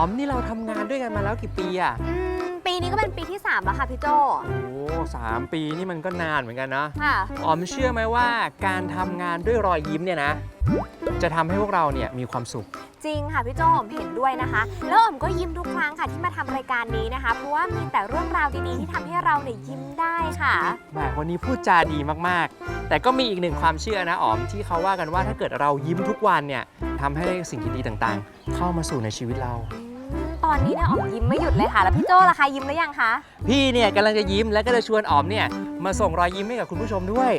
อ๋อมนี่เราทำงานด้วยกันมาแล้วกี่ปีอะอืมปีนี้ก็เป็นปีที่ 3 แล้วค่ะพี่โจโอ้สามปีนี่มันก็นานเหมือนกันนะ ค่ะอ๋อมเชื่อไหมว่าการทำงานด้วยรอยยิ้มเนี่ยนะ จะทำให้พวกเราเนี่ยมีความสุข จริงค่ะพี่โจผมเห็นด้วยนะคะ แล้วผมก็ยิ้มทุกครั้งค่ะที่มาทำรายการนี้นะคะ เพราะว่ามีแต่เรื่องราวดีๆที่ทำให้เราเนี่ยยิ้มได้ค่ะ แหมวันนี้พูดจาดีมากๆ แต่ก็มีอีกหนึ่งความเชื่อนะอ๋อมที่เขาว่ากันว่าถ้าเกิดเรายิ้มทุกวันเนี่ยทำให้สิ่งดีๆต่างๆ เข้ามาสู่ในชีวิตเราอืม ตอนนี้เนี่ยออมยิ้มไม่หยุดเลยค่ะ แล้วพี่โจ้ล่ะคะยิ้มหรือยังคะ พี่เนี่ยกำลังจะยิ้มแล้วก็จะชวนอ๋อมเนี่ยมาส่งรอยยิ้มให้กับคุณผู้ชมด้วย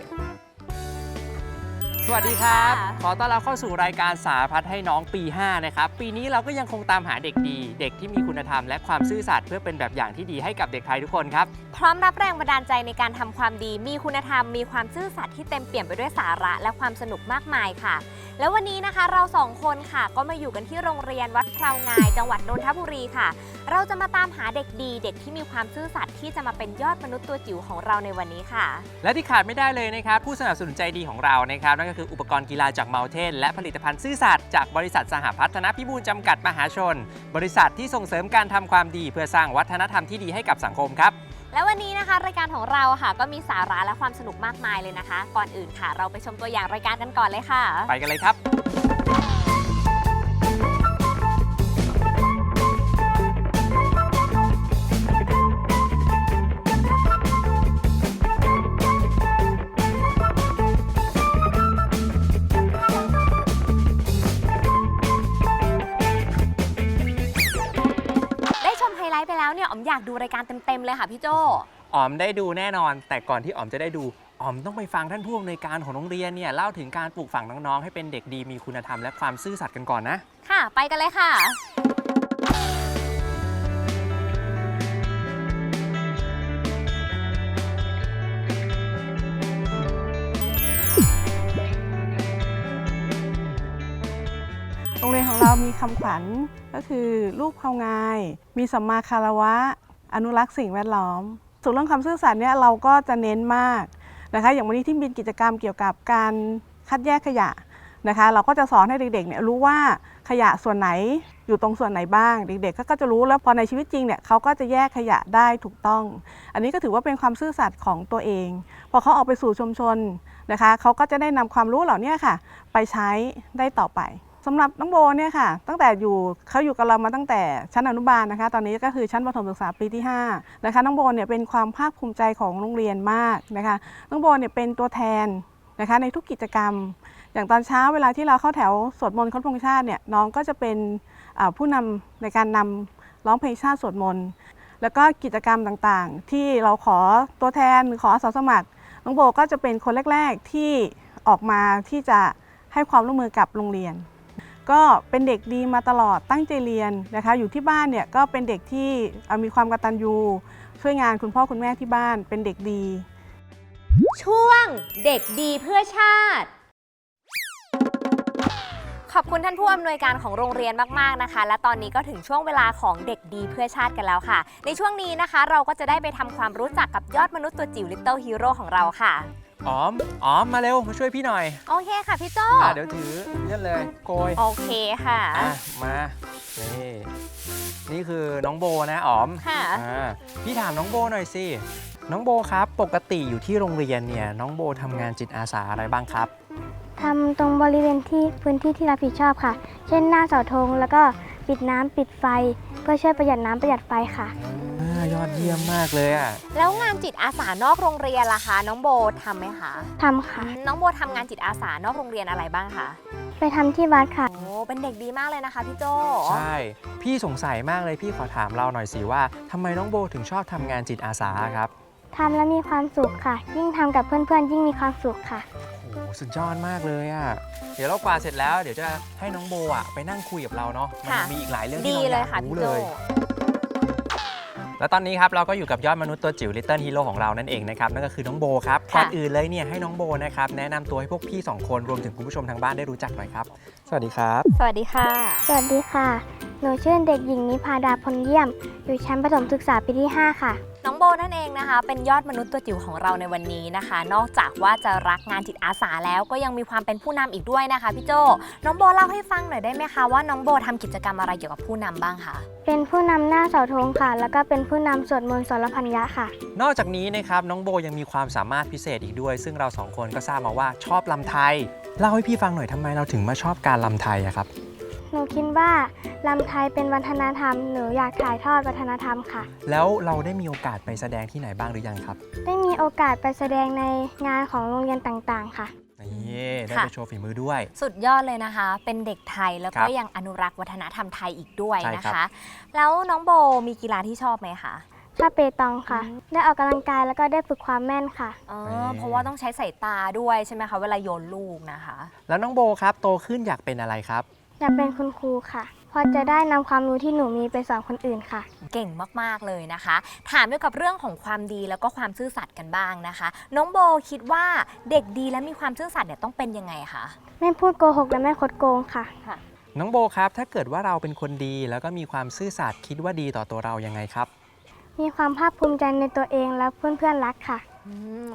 สวัสดีครับ ขอต้อนรับเข้าสู่รายการสารพัดให้น้องปี 5 นะครับ ปีนี้เราก็ยังคงตามหาเด็กดี เด็กที่มีคุณธรรมและความซื่อสัตย์เพื่อเป็นแบบอย่างที่ดีให้กับเด็กไทยทุกคนครับ พร้อมรับแรงบันดาลใจในการทำความดี มีคุณธรรม มีความซื่อสัตย์ที่เต็มเปี่ยมไปด้วยสาระ และความสนุกมากมายค่ะ แล้ววันนี้นะคะเราสองคนค่ะ ก็มาอยู่กันที่โรงเรียนวัดพราวงาย จังหวัดนนทบุรีค่ะ เราจะมาตามหาเด็กดี เด็กที่มีความซื่อสัตย์ที่จะมาเป็นยอดมนุษย์ตัวจิ๋วของเราในวันนี้ค่ะ และที่ขาดไม่ได้เลยนะครับผู้สนับสนุนใจดีของเรานะครับนั่นก็คืออุปกรณ์กีฬาจากเมลเทนและผลิตภัณฑ์ซื่อสัตย์จากบริษัทสหพัฒนพิบูลจำกัดมหาชน บริษัทที่ส่งเสริมการทำความดีเพื่อสร้างวัฒนธรรมที่ดีให้กับสังคมครับ และวันนี้นะคะรายการของเราค่ะก็มีสาระและความสนุกมากมายเลยนะคะ ก่อนอื่นค่ะ เราไปชมตัวอย่างรายการกันก่อนเลยค่ะ ไปกันเลยครับ อ๋อมอยากดูรายการเต็มๆเลยค่ะพี่โจอ๋อมได้ดูแน่นอน แต่ก่อนที่อ๋อมจะได้ดูอ๋อมต้องไปฟังท่านผู้อำนวยการของโรงเรียนเนี่ยเล่าถึงการปลูกฝังน้องๆ ให้เป็นเด็กดีมีคุณธรรมและความซื่อสัตย์กันก่อนนะ ค่ะ ไปกันเลยค่ะ คำขวัญก็คือลูกเผางาย มีสัมมาคารวะ อนุรักษ์สิ่งแวดล้อมส่วนเรื่องความซื่อสัตย์เนี่ยเราก็จะเน้นมากนะคะ อย่างวันนี้ที่มีกิจกรรมเกี่ยวกับการคัดแยกขยะนะคะ เราก็จะสอนให้เด็กๆเนี่ยรู้ว่าขยะส่วนไหนอยู่ตรงส่วนไหนบ้าง เด็กๆก็จะรู้แล้วพอในชีวิตจริงเนี่ยเขาก็จะแยกขยะได้ถูกต้อง อันนี้ก็ถือว่าเป็นความซื่อสัตย์ของตัวเอง พอเขาออกไปสู่ชุมชนนะคะเขาก็จะได้นำความรู้เหล่านี้ค่ะ ไปใช้ได้ต่อไป สำหรับน้องโบเนี่ยค่ะ ตั้งแต่อยู่เขาอยู่กับเรามาตั้งแต่ชั้นอนุบาลนะคะ ตอนนี้ก็คือชั้นประถมศึกษาปีที่5นะคะ น้องโบเนี่ยเป็นความภาคภูมิใจของโรงเรียนมากนะคะ น้องโบเนี่ยเป็นตัวแทนนะคะในทุกกิจกรรม อย่างตอนเช้าเวลาที่เราเข้าแถวสวดมนต์ครบธงชาติเนี่ยน้องก็จะเป็นผู้นำในการนำร้องเพลงชาติสวดมนต์แล้วก็กิจกรรมต่างๆ ที่เราขอตัวแทนหรือขออาสาสมัคร น้องโบก็จะเป็นคนแรก ๆที่ออกมาที่จะให้ความร่วมมือกับโรงเรียน ก็เป็นเด็กดีมาตลอดตั้งใจเรียนนะคะ อยู่ที่บ้านเนี่ยก็เป็นเด็กที่เอ่อมีความกตัญญูช่วยงานคุณพ่อคุณแม่ที่บ้านเป็นเด็กดี ช่วงเด็กดีเพื่อชาติ ขอบคุณท่านผู้อำนวยการของโรงเรียนมากๆนะคะ และตอนนี้ก็ถึงช่วงเวลาของเด็กดีเพื่อชาติกันแล้วค่ะ ในช่วงนี้นะคะ เราก็จะได้ไปทำความรู้จักกับยอดมนุษย์ตัวจิ๋ว Little Hero ของเราค่ะ อ๋อมอ๋อมมาเร็ว มาช่วยพี่หน่อยโอเคค่ะพี่โจอะเดี๋ยวถือนี่เลยโกยโอเคค่ะ อะมานี่นี่คือน้องโบนะอ๋อมค่ะ อ่าพี่ถามน้องโบหน่อยสิน้องโบครับ ปกติอยู่ที่โรงเรียนเนี่ยน้องโบทำงานจิตอาสาอะไรบ้างครับ ทำตรงบริเวณที่พื้นที่ที่รับผิดชอบค่ะ เช่นหน้าเสาธงแล้วก็ปิดน้ำปิดไฟ เพื่อช่วยประหยัดน้ำประหยัดไฟค่ะอ่าย อดเยี่ยมมากเลยอะ แล้วงานจิตอาสานอกโรงเรียนล่ะคะน้องโบทำไหมคะทำค่ะ น้องโบทำงานจิตอาสานอกโรงเรียนอะไรบ้างคะไปทำที่วัดค่ะ โอ้เป็นเด็กดีมากเลยนะคะพี่โจใช่ พี่สงสัยมากเลยพี่ขอถามเราหน่อยสิว่าทำไมน้องโบถึงชอบทำงานจิตอาสาครับทำแล้วมีความสุขค่ะ ยิ่งทำกับเพื่อนๆ ยิ่งมีความสุขค่ะ โอ้โหสุดยอดมากเลยอะ เดี๋ยวเรากวาดเสร็จแล้วเดี๋ยวจะให้น้องโบอะไปนั่งคุยกับเราเนาะ มัค่ะมีอีกหลายเรื่องดีที่เราเลอยยากค่ะรู้พี่เลโจย แล้วตอนนี้ครับเราก็อยู่กับยอดมนุษย์ตัวจิ๋ว Little Hero ของเรานั่นเองนะครับนั่นก็คือน้องโบครับค่ะก่อนอื่นเลยเนี่ยให้น้องโบนะครับแนะนำตัวให้พวกพี่สองคนรวมถึงคุณผู้ชมทางบ้านได้รู้จักหน่อยครับ สวัสดีครับ สวัสดีค่ะ สวัสดีค่ะ หนูชื่อเด็กหญิงนิพาดาพลเยี่ยม อยู่ชั้นประถมศึกษาปีที่ 5 ค่ะ น้องโบนั่นเองนะคะ เป็นยอดมนุษย์ตัวจิ๋วของเราในวันนี้นะคะ นอกจากว่าจะรักงานจิตอาสาแล้วก็ยังมีความเป็นผู้นำอีกด้วยนะคะพี่โจน้องโบเล่าให้ฟังหน่อยได้ไหมคะว่าน้องโบทำกิจกรรมอะไรเกี่ยวกับผู้นำบ้างคะเป็นผู้นำหน้าเสาธงค่ะ แล้วก็เป็นผู้นำสวดมนต์สรพัญญะค่ะ นอกจากนี้นะครับน้องโบยังมีความสามารถพิเศษอีกด้วย ซึ่งเราสองคนก็ทราบมาว่าชอบลำไทยเล่าให้พี่ฟังหน่อยทำไมเราถึงมาชอบการลำไทยอะครับ หนูคิดว่าลำไทยเป็นวัฒนธรรม หนูอยากถ่ายทอดวัฒนธรรมค่ะ แล้วเราได้มีโอกาสไปแสดงที่ไหนบ้างหรือยังครับ ได้มีโอกาสไปแสดงในงานของโรงเรียนต่างๆ ค่ะ นี่ได้ค่ะไปโชว์ฝีมือด้วย สุดยอดเลยนะคะ เป็นเด็กไทยแล้วครัก็บยังอนุรักษ์วัฒนธรรมไทยอีกด้วยใช่นะครัคะบแล้วน้องโบมีกีฬาที่ชอบไหมคะชอบเปตองค่ะ ได้ออกกำลังกายแล้วก็ได้ฝึกความแม่นค่ะอ๋อเพราะว่าต้องใช้สายตาด้วยใช่ไหมคะเวลาโยนลูกนะคะ แล้วน้องโบครับโตขึ้นอยากเป็นอะไรครับ อยากเป็นคุณครูค่ะเพราะจะได้นำความรู้ที่หนูมีไปสอนคนอื่นค่ะ เก่งมาก ๆ เลยนะคะ ถามเกี่ยวกับเรื่องของความดีแล้วก็ความซื่อสัตย์กันบ้างนะคะ น้องโบคิดว่าเด็กดีและมีความซื่อสัตย์เนี่ยต้องเป็นยังไงคะไม่พูดโกหกและไม่คดโกงค่ะ น้องโบครับ ถ้าเกิดว่าเราเป็นคนดีแล้วก็มีความซื่อสัตย์คิดว่าดีต่อตัวเรายังไงครับ มีความภาคภูมิใจในตัวเองและเพื่อนๆรักค่ะอืม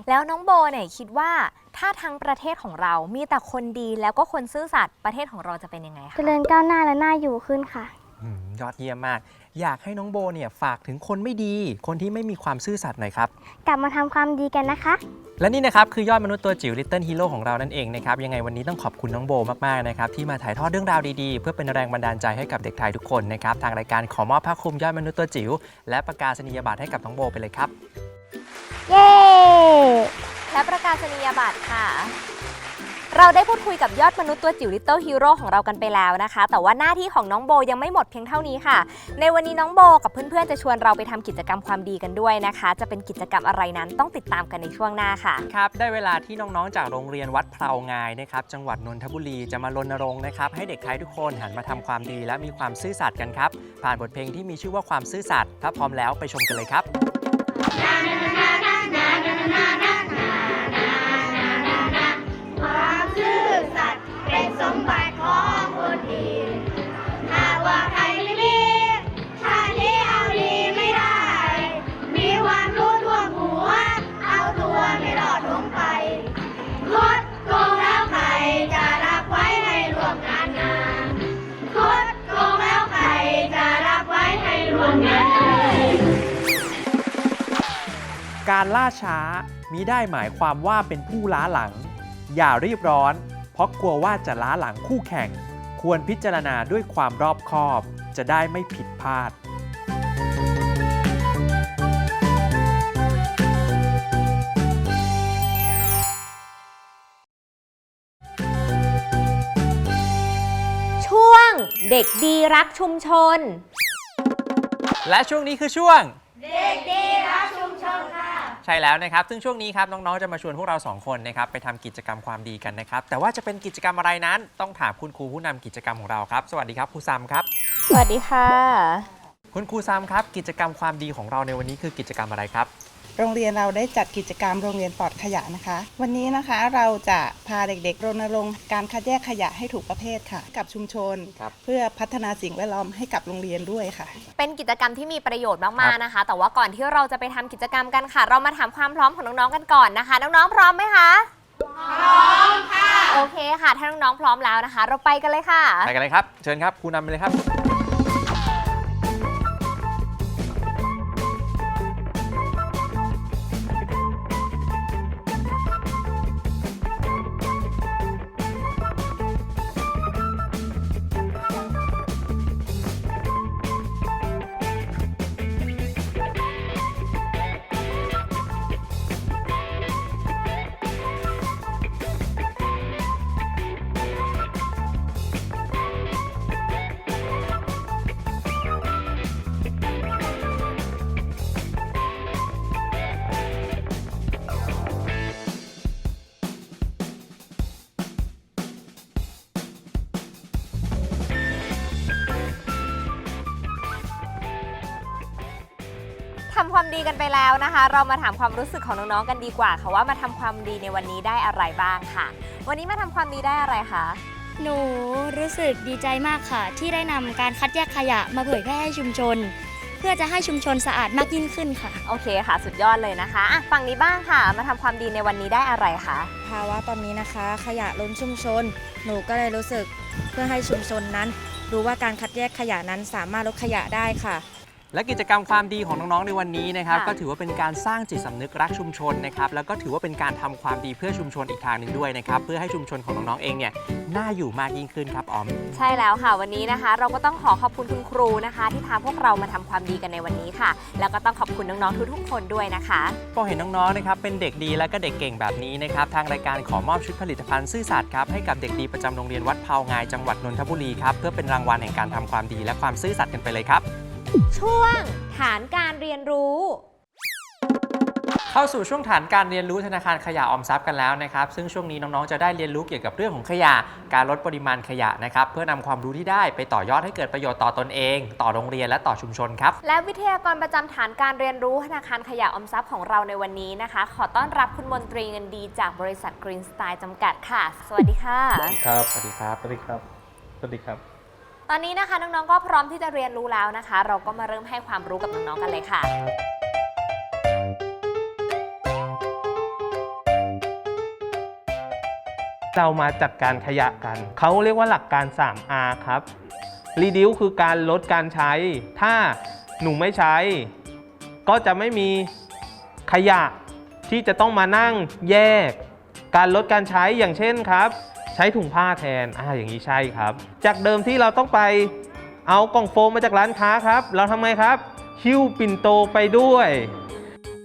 แล้วน้องโบเนี่ยคิดว่าถ้าทั้งประเทศของเรามีแต่คนดีแล้วก็คนซื่อสัตย์ประเทศของเราจะเป็นยังไงคะเจริญก้าวหน้าและน่าอยู่ขึ้นค่ะ อืมยอดเยี่ยมมาก อยากให้น้องโบเนี่ยฝากถึงคนไม่ดี คนที่ไม่มีความซื่อสัตย์หน่อยครับ กลับมาทำความดีกันนะคะ และนี่นะครับ คือยอดมนุษย์ตัวจิ๋ว Little Hero ของเรานั่นเองนะครับ ยังไงวันนี้ต้องขอบคุณน้องโบมากๆนะครับ ที่มาถ่ายทอดเรื่องราวดีๆ เพื่อเป็นแรงบันดาลใจให้กับเด็กไทยทุกคนนะครับ ทางรายการขอมอบผ้าคลุมยอดมนุษย์ตัวจิ๋วและประกาศนียบัตรให้กับน้องโบไปเลยครับ เย้และประกาศนียบัตรค่ะ เราได้พูดคุยกับยอดมนุษย์ตัวจิ๋ว Little Hero ของเรากันไปแล้วนะคะ แต่ว่าหน้าที่ของน้องโบยังไม่หมดเพียงเท่านี้ค่ะ ในวันนี้น้องโบกับเพื่อนๆจะชวนเราไปทำกิจกรรมความดีกันด้วยนะคะ จะเป็นกิจกรรมอะไรนั้นต้องติดตามกันในช่วงหน้าค่ะ ครับได้เวลาที่น้องๆ จากโรงเรียนวัดเพลางายนะครับจังหวัดนนทบุรีจะมารณรงค์นะครับให้เด็กไทยทุกคนหันมาทำความดีและมีความซื่อสัตย์กันครับ ผ่านบทเพลงที่มีชื่อว่าความซื่อสัตย์ถ้าพร้อมแล้วไปชมกันเลยครับ ช้ามิได้หมายความว่าเป็นผู้ล้าหลัง อย่ารีบร้อน เพราะกลัวว่าจะล้าหลังคู่แข่ง ควรพิจารณาด้วยความรอบคอบ จะได้ไม่ผิดพลาดช่วงเด็กดีรักชุมชน และช่วงนี้คือช่วง เด็กดีรักชุมชนค่ะ ใช่แล้วนะครับ ซึ่งช่วงนี้ครับน้อง ๆ จะมาชวนพวกเราสองคนนะครับไปทำกิจกรรมความดีกันนะครับ แต่ว่าจะเป็นกิจกรรมอะไรนั้น ต้องถามคุณครูผู้นำกิจกรรมของเราครับ สวัสดีครับครูซัมครับ สวัสดีค่ะ คุณครูซัมครับ กิจกรรมความดีของเราในวันนี้คือกิจกรรมอะไรครับ โรงเรียนเราได้จัดกิจกรรมโรงเรียนปลอดขยะนะคะ วันนี้นะคะเราจะพาเด็กๆรณรงค์การคัดแยกขยะให้ถูกประเภทค่ะ กับชุมชน ครับ เพื่อพัฒนาสิ่งแวดล้อมให้กับโรงเรียนด้วยค่ะ เป็นกิจกรรมที่มีประโยชน์ครัมากบๆนะคะ แต่ว่าก่อนที่เราจะไปทำกิจกรรมกันค่ะ เรามาถามความพร้อมของน้องๆกันก่อนนะคะ น้องๆพร้อมไหมคะพร้อมค่ะโอเคค่ะถ้าน้องๆพร้อมแล้วนะคะ เราไปกันเลยค่ะ ไปกันเลยครับ เชิญครับครูนำไปเลยครับ ทำความดีกันไปแล้วนะคะ เรามาถามความรู้สึกของน้องๆกันดีกว่าค่ะว่ามาทำความดีในวันนี้ได้อะไรบ้างค่ะ วันนี้มาทำความดีได้อะไรคะหนูรู้สึกดีใจมากค่ะ ที่ได้นำการคัดแยกขยะมาเผยแพร่ให้ชุมชน เพื่อจะให้ชุมชนสะอาดมากยิ่งขึ้นค่ะ โอเคค่ะ สุดยอดเลยนะคะอะฝั่งนี้บ้างค่ะ มาทำความดีในวันนี้ได้อะไรคะภาวะตอนนี้นะคะ ขยะล้นชุมชน หนูก็เลยรู้สึกเพื่อให้ชุมชนนั้น รู้ว่าการคัดแยกขยะนั้นสามารถลดขยะได้ค่ะ และกิจกรรมความดีของน้องๆในวันนี้นะครับ ค่ะก็ถือว่าเป็นการสร้างจิตสำนึกรักชุมชนนะครับแล้วก็ถือว่าเป็นการทำความดีเพื่อชุมชนอีกทางหนึ่งด้วยนะครับเพื่อให้ชุมชนของน้องๆเองเนี่ยน่าอยู่มากยิ่งขึ้นครับออม ใช่แล้วค่ะวันนี้นะคะ เราก็ต้องขอขอบคุณคุณครูนะคะ ที่พาพวกเรามาทำความดีกันในวันนี้ค่ะ แล้วก็ต้องขอบคุณน้องๆทุกๆคนด้วยนะคะ พอเห็นน้องๆ นะครับ เป็นเด็กดีและก็เด็กเก่งแบบนี้นะครับ ทางรายการขอมอบชุดผลิตภัณฑ์ซื่อสัตย์ครับให้กับเด็กดีประจำโรงเรียนวัดเผางายจังหวัดนนทบุรีครับ เพื่อเป็นรางวัลแห่งการทำความดีและความซื่อสัตย์กันไปเลยครับ ช่วงฐานการเรียนรู้ เข้าสู่ช่วงฐานการเรียนรู้ธนาคารขยะออมทรัพย์กันแล้วนะครับ ซึ่งช่วงนี้น้องๆจะได้เรียนรู้เกี่ยวกับเรื่องของขยะ การลดปริมาณขยะนะครับ เพื่อนำความรู้ที่ได้ไปต่อยอดให้เกิดประโยชน์ต่อตนเอง ต่อโรงเรียนและต่อชุมชนครับ และวิทยากรประจำฐานการเรียนรู้ธนาคารขยะออมทรัพย์ของเราในวันนี้นะคะ ขอต้อนรับคุณมนตรีเงินดีจากบริษัท Green Style จำกัดค่ะ สวัสดีค่ะ สวัสดีครับ สวัสดีครับ สวัสดีครับ สวัสดีครับ ตอนนี้นะคะน้องๆก็พร้อมที่จะเรียนรู้แล้วนะคะ เราก็มาเริ่มให้ความรู้กับน้องๆกันเลยค่ะ เรามาจัดการขยะกัน เขาเรียกว่าหลักการ 3R ครับ Reduce คือการลดการใช้ ถ้าหนูไม่ใช้ ก็จะไม่มีขยะที่จะต้องมานั่งแยก การลดการใช้อย่างเช่นครับ ใช้ถุงผ้าแทนอ่าอย่างนี้ใช่ครับ จากเดิมที่เราต้องไปเอากล่องโฟมมาจากร้านค้าครับ เราทำไงครับหิ้วปิ่นโตไปด้วย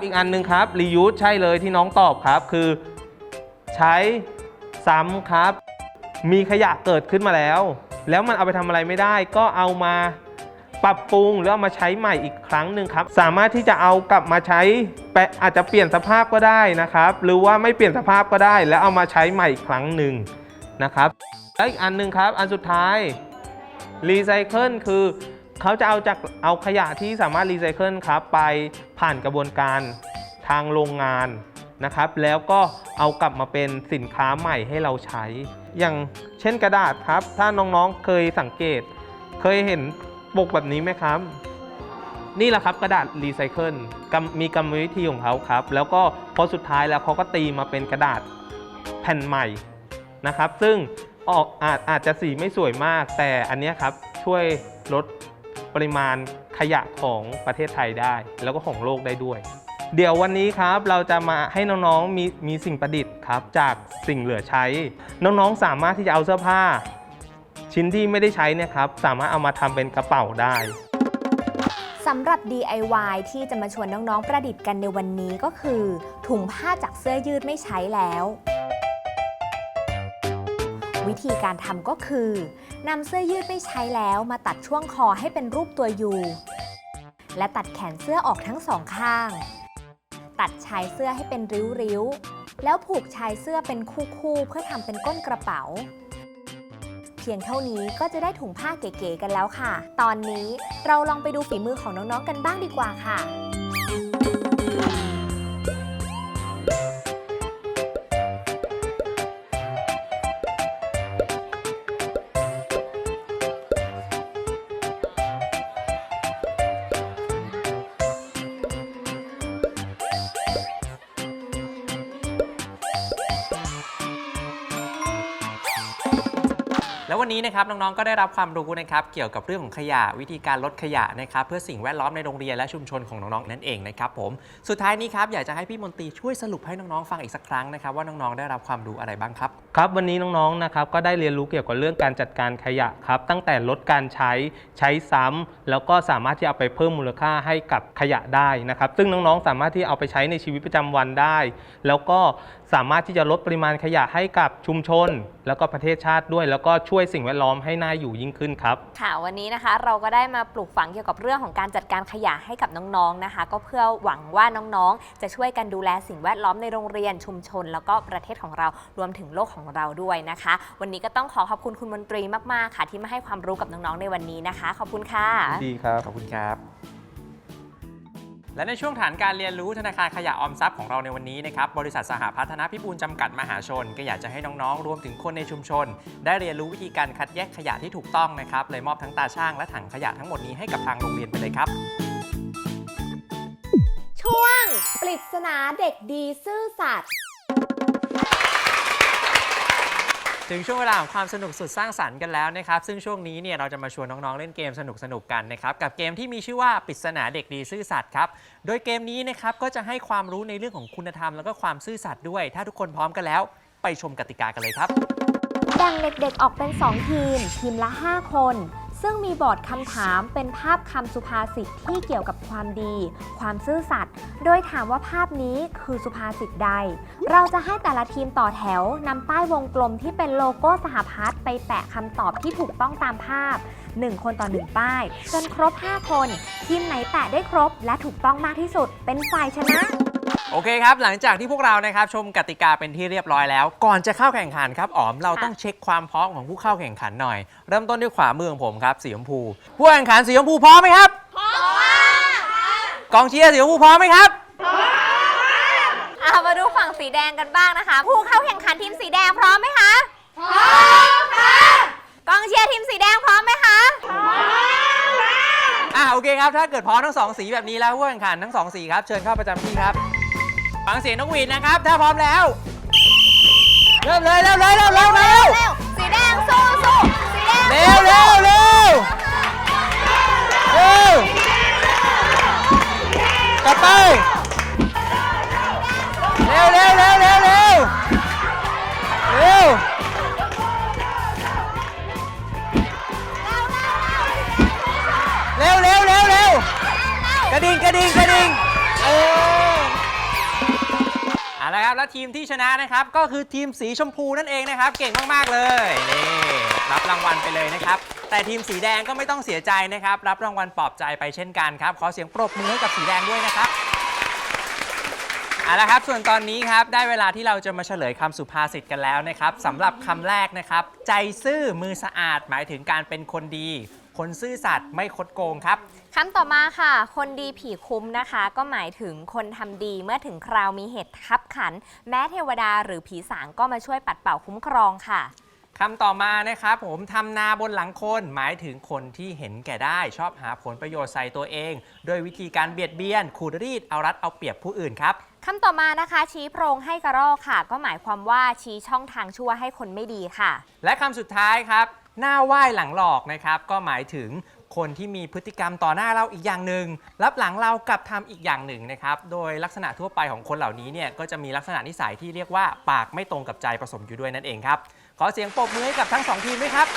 อีกอันหนึ่งครับ reuse ใช่เลยที่น้องตอบครับ คือใช้ซ้ำครับ มีขยะเกิดขึ้นมาแล้ว แล้วมันเอาไปทำอะไรไม่ได้ ก็เอามาปรับปรุงหรือเอามาใช้ใหม่อีกครั้งหนึ่งครับ สามารถที่จะเอากลับมาใช้แปะอาจจะเปลี่ยนสภาพก็ได้นะครับ หรือว่าไม่เปลี่ยนสภาพก็ได้ แล้วเอามาใช้ใหม่อีกครั้งหนึ่ง นะครับแล้วอีกอันหนึ่งครับ อันสุดท้ายรีไซเคิลคือเขาจะเอาจากเอาขยะที่สามารถรีไซเคิลครับไปผ่านกระบวนการทางโรงงานนะครับ แล้วก็เอากลับมาเป็นสินค้าใหม่ให้เราใช้ อย่างเช่นกระดาษครับ ถ้าน้องๆเคยสังเกต เคยเห็นปกแบบนี้ไหมครับ นี่แหละครับกระดาษรีไซเคิลมมีกรรมวิธีของเขาครับ แล้วก็พอสุดท้ายแล้วเขาก็ตีมาเป็นกระดาษแผ่นใหม่ นะครับ ซึ่งออกอาจอาจจะสีไม่สวยมาก แต่อันนี้ครับช่วยลดปริมาณขยะของประเทศไทยได้ แล้วก็ของโลกได้ด้วย เดี๋ยววันนี้ครับเราจะมาให้น้องๆมีมีสิ่งประดิษฐ์ครับจากสิ่งเหลือใช้ น้องๆสามารถที่จะเอาเสื้อผ้า ชิ้นที่ไม่ได้ใช้เนี่ยครับสามารถเอามาทำเป็นกระเป๋าได้สำหรับ DIY ที่จะมาชวนน้องๆประดิษฐ์กันในวันนี้ก็คือ ถุงผ้าจากเสื้อยืดไม่ใช้แล้ว วิธีการทำก็คือนำเสื้อยืดไม่ใช้แล้วมาตัดช่วงคอให้เป็นรูปตัวยูและตัดแขนเสื้อออกทั้งสองข้าง ตัดชายเสื้อให้เป็นริ้วๆ แล้วผูกชายเสื้อเป็นคู่ๆ เพื่อทำเป็นก้นกระเป๋า เพียงเท่านี้ก็จะได้ถุงผ้าเก๋ๆกันแล้วค่ะ ตอนนี้เราลองไปดูฝีมือของน้องๆกันบ้างดีกว่าค่ะ วันนี้นะครับน้องๆก็ได้รับความรู้นะครับเกี่ยวกับเรื่องของขยะวิธีการลดขยะนะครับเพื่อสิ่งแวดล้อมในโรงเรียนและชุมชนของน้องๆนั่นเองนะครับผมสุดท้ายนี้ครับอยากจะให้พี่มนตรีช่วยสรุปให้น้องๆฟังอีกสักครั้งนะครับว่าน้องๆได้รับความรู้อะไรบ้างครับครับวันนี้น้องๆนะครับก็ได้เรียนรู้เกี่ยวกับเรื่องการจัดการขยะครับตั้งแต่ลดการใช้ใช้ซ้ำแล้วก็สามารถที่เอาไปเพิ่มมูลค่าให้กับขยะได้นะครับซึ่งน้องๆสามารถที่เอาไปใช้ในชีวิตประจำวันได้ แล้วก็สามารถที่จะลดปริมาณขยะให้กับชุมชน แล้วก็ประเทศชาติด้วย แล้วก็ช่วยสิ่งแวดล้อมให้น่าอยู่ยิ่งขึ้นครับ ค่ะวันนี้นะคะเราก็ได้มาปลูกฝังเกี่ยวกับเรื่องของการจัดการขยะให้กับน้องๆนะคะ ก็เพื่อหวังว่าน้องๆ จะช่วยกันดูแลสิ่งแวดล้อมในโรงเรียนชุมชน แล้วก็ประเทศของเรารวมถึงโลกของเราด้วยนะคะ วันนี้ก็ต้องขอขอบคุณคุณมนตรีมากๆค่ะ ที่มาให้ความรู้กับน้องๆในวันนี้นะคะ ขอบคุณค่ะ ดีครับ ขอบคุณครับ และในช่วงฐานการเรียนรู้ธนาคารขยะออมทรัพย์ของเราในวันนี้นะครับบริษัทสหพัฒนพิบูลจำกัดมหาชน ก็อยากจะให้น้องๆ รวมถึงคนในชุมชน ได้เรียนรู้วิธีการคัดแยกขยะที่ถูกต้องนะครับเลยมอบทั้งตาช่างและถังขยะทั้งหมดนี้ให้กับทางโรงเรียนไปเลยครับ ช่วง ปริศนาเด็กดีซื่อสัตย์ ถึงช่วงเวลาของความสนุกสุดสร้างสรรค์กันแล้วนะครับ ซึ่งช่วงนี้เนี่ยเราจะมาชวนน้องๆเล่นเกมสนุกๆกันนะครับ กับเกมที่มีชื่อว่าปริศนาเด็กดีซื่อสัตย์ครับ โดยเกมนี้นะครับก็จะให้ความรู้ในเรื่องของคุณธรรมแล้วก็ความซื่อสัตย์ด้วย ถ้าทุกคนพร้อมกันแล้ว ไปชมกติกากันเลยครับ แบ่งเด็กๆออกเป็น 2 ทีม ทีมละ 5 คน ซึ่งมีบอร์ดคำถามเป็นภาพคำสุภาษิตที่เกี่ยวกับความดี ความซื่อสัตย์โดยถามว่าภาพนี้คือสุภาษิตใด เราจะให้แต่ละทีมต่อแถวนำป้ายวงกลมที่เป็นโลโก้สหพัฒน์ไปแปะคำตอบที่ถูกต้องตามภาพ 1 คนต่อ 1 ป้าย จนครบ 5 คน ทีมไหนแปะได้ครบและถูกต้องมากที่สุด เป็นฝ่ายชนะ โอเคครับ หลังจากที่พวกเรานะครับชมกติกาเป็นที่เรียบร้อยแล้ว ก่อนจะเข้าแข่งขันครับอ๋อมเราต้องเช็คความพร้อมของผู้เข้าแข่งขันหน่อย เริ่มต้นด้วยขวามือของผมครับสีชมพู ผู้แข่งขันสีชมพูพร้อมไหมครับ พร้อมกองเชียร์สีชมพูพร้อมไหมครับเอามาดูฝั่งสีแดงกันบ้างนะคะ ผู้เข้าแข่งขันทีมสีแดงพร้อมไหมคะ พร้อมค่ะกองเชียร์ทีมสีแดงพร้อมไหมคะอ่าโอเคครับ ถ้าเกิดพร้อมทั้งสองสีแบบนี้แล้วผู้แข่งขันทั้งสองสีครับ เชิญเข้าประจำที่ครับ ฟังเสียงนกหวีดนะครับ ถ้าพร้อมแล้ว เริ่มเลยเริ่มเลยเริ่มเร็วเร็วเร็วสีแดงสู้สู้สีแดงเร็วเร็วเร็วเร็วกลับไปเร็วเร็วเร็วเร็วเร็วเร็วเร็วเร็วเร็วเร็วกระดิ่งกระดิ่งกระดิ่งเออ เอาละครับแล้วทีมที่ชนะนะครับก็คือทีมสีชมพูนั่นเองนะครับ เก่งมากๆเลยนี่รับรางวัลไปเลยนะครับ แต่ทีมสีแดงก็ไม่ต้องเสียใจนะครับ รับรางวัลปลอบใจไปเช่นกันครับ ขอเสียงปรบมือให้กับสีแดงด้วยนะครับเอาละครับส่วนตอนนี้ครับได้เวลาที่เราจะมาเฉลยคำสุภาษิตกันแล้วนะครับสำหรับคำแรกนะครับ ใจซื่อมือสะอาดหมายถึงการเป็นคนดี คนซื่อสัตย์ไม่คดโกงครับ คำต่อมาค่ะ คนดีผีคุ้มนะคะ ก็หมายถึงคนทำดีเมื่อถึงคราวมีเหตุขับขัน แม้เทวดาหรือผีสางก็มาช่วยปัดเป่าคุ้มครองค่ะ คำต่อมานะครับผมทำนาบนหลังคน หมายถึงคนที่เห็นแก่ได้ชอบหาผลประโยชน์ใส่ตัวเอง โดยวิธีการเบียดเบียนขูดรีดเอารัดเอาเปรียบผู้อื่นครับ คำต่อมานะคะ ชี้โพรงให้กระรอกค่ะ ก็หมายความว่าชี้ช่องทางชั่วให้คนไม่ดีค่ะ และคำสุดท้ายครับ หน้าไหว้หลังหลอกนะครับ ก็หมายถึงคนที่มีพฤติกรรมต่อหน้าเราอีกอย่างหนึ่งรับหลังเรากลับทำอีกอย่างหนึ่งนะครับ โดยลักษณะทั่วไปของคนเหล่านี้เนี่ยก็จะมีลักษณะนิสัยที่เรียกว่าปากไม่ตรงกับใจผสมอยู่ด้วยนั่นเองครับ ขอเสียงปรบมือให้กับทั้งสองทีมด้วยครับ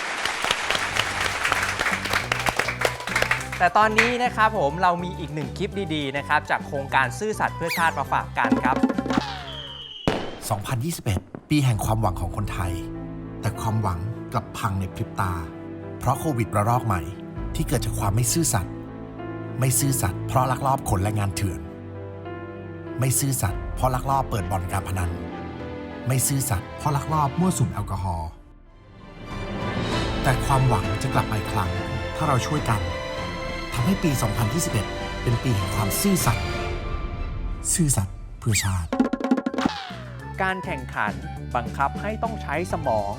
แต่ตอนนี้นะครับผมเรามีอีกหนึ่งคลิปดีๆนะครับจากโครงการซื่อสัตย์เพื่อชาติมาฝากกันครับ 2021 ปีแห่งความหวังของคนไทย แต่ความหวัง กลับพังในพริบตา เพราะโควิดระลอกใหม่ ที่เกิดจากความไม่ซื่อสัตย์ไม่ซื่อสัตย์เพราะลักลอบขนแรงงานเถื่อน ไม่ซื่อสัตย์เพราะลักลอบเปิดบ่อนการพนัน ไม่ซื่อสัตย์เพราะลักลอบมั่วสุมแอลกอฮอล์แต่ความหวังจะกลับมาอีกครั้ง ถ้าเราช่วยกันทำให้ปี 2021 เป็นปีแห่งความซื่อสัตย์ซื่อสัตย์เพื่อชาติ การแข่งขันบังคับให้ต้องใช้สมอง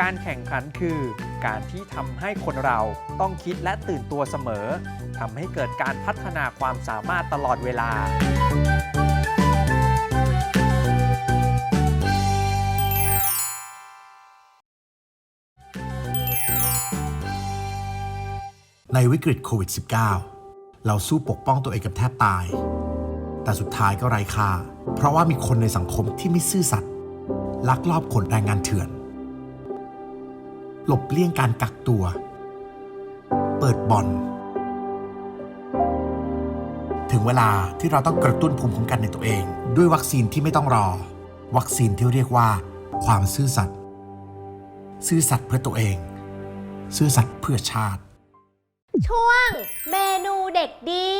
การแข่งขันคือ การที่ทำให้คนเราต้องคิดและตื่นตัวเสมอทำให้เกิดการพัฒนาความสามารถตลอดเวลา ในวิกฤตโควิด -19 เราสู้ปกป้องตัวเองกับแทบตาย แต่สุดท้ายก็ไร้ค่า เพราะว่ามีคนในสังคมที่ไม่ซื่อสัตย์ลักลอบขนแรงงานเถื่อน หลบเลี่ยงการกักตัว เปิดบ่อน ถึงเวลาที่เราต้องกระตุ้นภูมิคุ้มกันในตัวเอง ด้วยวัคซีนที่ไม่ต้องรอ วัคซีนที่เรียกว่า ความซื่อสัตย์ซื่อสัตย์เพื่อตัวเอง ซื่อสัตย์เพื่อชาติ ช่วงเมนูเด็กดี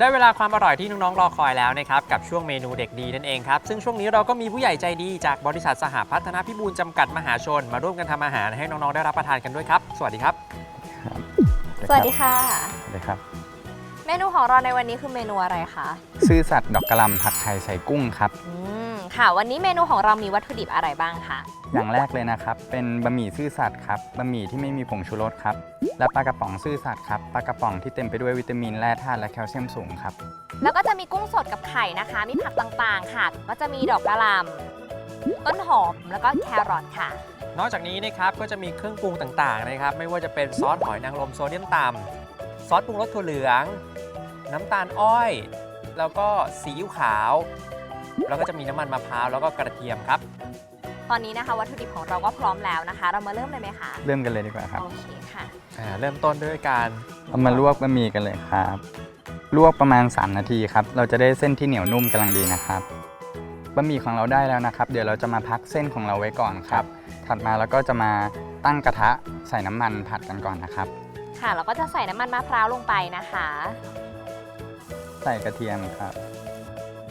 ได้เวลาความอร่อยที่น้องๆรอคอยแล้วนะครับ กับช่วงเมนูเด็กดีนั่นเองครับ ซึ่งช่วงนี้เราก็มีผู้ใหญ่ใจดีจากบริษัทสหพัฒนพิบูลจำกัดมหาชน มาร่วมกันทำอาหารให้น้องๆได้รับประทานกันด้วยครับ สวัสดีครับ สวัสดีค่ะเลยครับ เมนูของเราในวันนี้คือเมนูอะไรคะซื่อสัตย์ดอกกระหลำผัดไข่ใส่กุ้งครับ อืมค่ะ วันนี้เมนูของเรามีวัตถุดิบอะไรบ้างคะอย่างแรกเลยนะครับ เป็นบะหมี่ซื่อสัตย์ครับ บะหมี่ที่ไม่มีผงชูรสครับ และปลากระป๋องซื่อสัตย์ครับปลากระป๋องที่เต็มไปด้วยวิตามินแร่ธาตุและแคลเซียมสูงครับ แล้วก็จะมีกุ้งสดกับไข่นะคะ มีผักต่างๆ ค่ะ ก็จะมีดอกกระหล่ำต้นหอมแล้วก็แครอทค่ะ นอกจากนี้นะครับก็จะมีเครื่องปรุงต่างๆนะครับ ไม่ว่าจะเป็นซอสหอยนางรมโซเดียมต่ำซอสปรุงรสถั่วเหลือง น้ำตาลอ้อย แล้วก็ซีอิ๊วขาว แล้วก็จะมีน้ำมันมะพร้าวแล้วก็กระเทียมครับ ตอนนี้นะคะวัตถุดิบของเราก็พร้อมแล้วนะคะ เรามาเริ่มเลยไหมคะเริ่มกันเลยดีกว่าครับโอเคค่ะอ่าเริ่มต้นด้วยการเอามาลวกบะหมี่กันเลยครับ ลวกประมาณ 3 นาทีครับ เราจะได้เส้นที่เหนียวนุ่มกำลังดีนะครับบะหมี่ของเราได้แล้วนะครับ เดี๋ยวเราจะมาพักเส้นของเราไว้ก่อนครับ ถัดมาแล้วก็จะมาตั้งกระทะใส่น้ำมันผัดกันก่อนนะครับ ค่ะ เราก็จะใส่น้ำมันมะพร้าวลงไปนะคะ ใส่กระเทียมครับ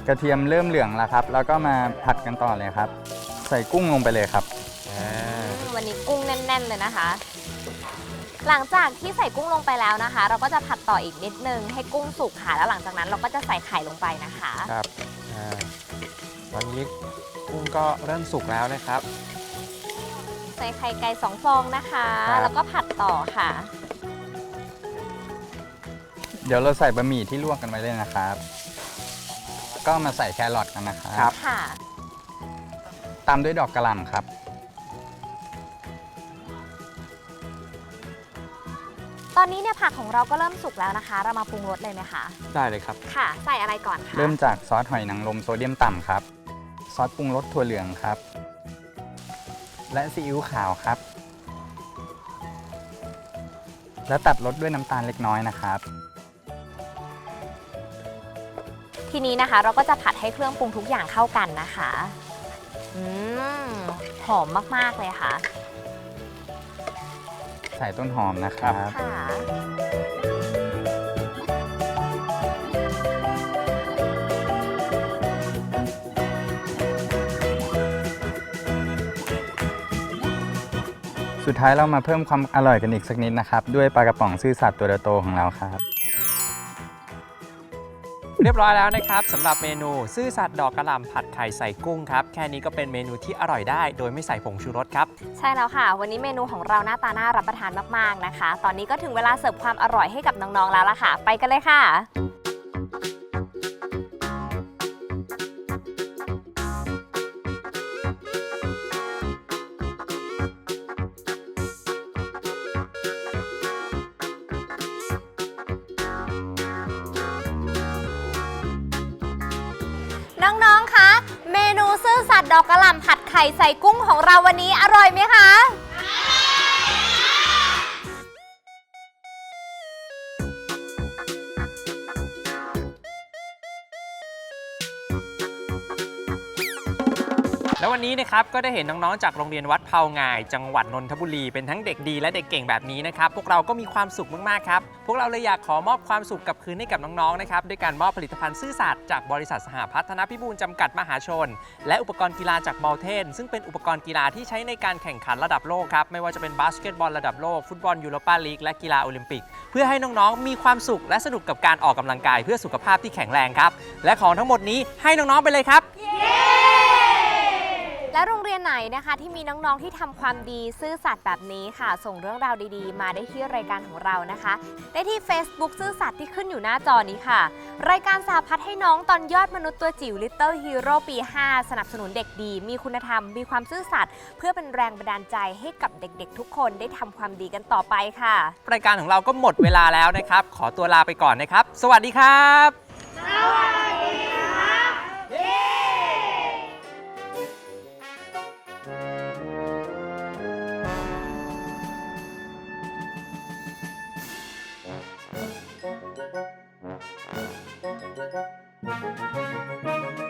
กระเทียมเริ่มเหลืองแล้วครับ แล้วก็มาผัดกันต่อเลยครับ ใส่กุ้งลงไปเลยครับอ่าวันนี้กุ้งแน่น ๆ เลยนะคะ หลังจากที่ใส่กุ้งลงไปแล้วนะคะ เราก็จะผัดต่ออีกนิดนึงให้กุ้งสุกค่ะแล้วหลังจากนั้นเราก็จะใส่ไข่ลงไปนะคะ ครับอ่าตอนนี้กุ้งก็เริ่มสุกแล้วนะครับ ใส่ไข่ไก่สองฟองนะคะ ครับ แล้วก็ผัดต่อค่ะ เดี๋ยวเราใส่บะหมี่ที่ลวกกันไว้เลยนะครับ ก็มาใส่แครอทกันนะครับ ค่ะ ตามด้วยดอกกระหล่ำครับ ตอนนี้เนี่ยผักของเราก็เริ่มสุกแล้วนะคะ เรามาปรุงรสเลยไหมคะ ได้เลยครับ ค่ะ ใส่อะไรก่อนคะ เริ่มจากซอสหอยนางรมโซเดียมต่ำครับ ซอสปรุงรสถั่วเหลืองครับ และซีอิ๊วขาวครับ และตัดรสด้วยน้ำตาลเล็กน้อยนะครับ ทีนี้นะคะ เราก็จะผัดให้เครื่องปรุงทุกอย่างเข้ากันนะคะ อืมหอมมาก ๆ เลยค่ะ ใส่ต้นหอมนะครับ ค่ะ สุดท้ายเรามาเพิ่มความอร่อยกันอีกสักนิดนะครับ ด้วยปลากระป๋องซื่อสัตย์ตัวโตๆของเราครับ เรียบร้อยแล้วนะครับสำหรับเมนูซื่อสัตว์ดอกกระหล่ำผัดไข่ใส่กุ้งครับ แค่นี้ก็เป็นเมนูที่อร่อยได้ โดยไม่ใส่ผงชูรสครับใช่แล้วค่ะ วันนี้เมนูของเราหน้าตาน่ารับประทานมากๆนะคะ ตอนนี้ก็ถึงเวลาเสิร์ฟความอร่อยให้กับน้องๆแล้วล่ะค่ะ ไปกันเลยค่ะ อสัตย์ดอกกระหล่ำผัดไข่ใส่กุ้งของเราวันนี้อร่อยไหมคะ แล้ววันนี้นะครับก็ได้เห็นน้องๆจากโรงเรียนวัดเผาง่าย จังหวัดนนทบุรีเป็นทั้งเด็กดีและเด็กเก่งแบบนี้นะครับพวกเราก็มีความสุขมากๆครับพวกเราเลยอยากขอมอบความสุขกลับคืนให้กับน้องๆนะครับด้วยการมอบผลิตภัณฑ์ซื่อสัตย์จากบริษัทสหพัฒนพิบูลจำกัดมหาชน และอุปกรณ์กีฬาจากมอลเทน ซึ่งเป็นอุปกรณ์กีฬาที่ใช้ในการแข่งขันระดับโลกครับไม่ว่าจะเป็นบาสเกตบอลระดับโลกฟุตบอลยูโรปาลีกและกีฬาโอลิมปิก เพื่อให้น้องๆมีความสุขและสนุกกับการออกกำลังกาย เพื่อสุขภาพที่แข็งแรงครับและของทั้งหมดนี้ให้น้องๆไปเลยครับ และโรงเรียนไหนนะคะ ที่มีน้องๆที่ทำความดีซื่อสัตย์แบบนี้ค่ะ ส่งเรื่องราวดีๆ มาได้ที่รายการของเรานะคะ ได้ที่ Facebook ซื่อสัตย์ที่ขึ้นอยู่หน้าจอนี้ค่ะ รายการสาพัฒให้น้องตอนยอดมนุษย์ตัวจิ๋ว Little Hero ปี 5 สนับสนุนเด็กดี มีคุณธรรม มีความซื่อสัตย์เพื่อเป็นแรงบันดาลใจให้กับเด็กๆ ทุกคนได้ทำความดีกันต่อไปค่ะ รายการของเราก็หมดเวลาแล้วนะครับ ขอตัวลาไปก่อนนะครับ สวัสดีครับ Thank Música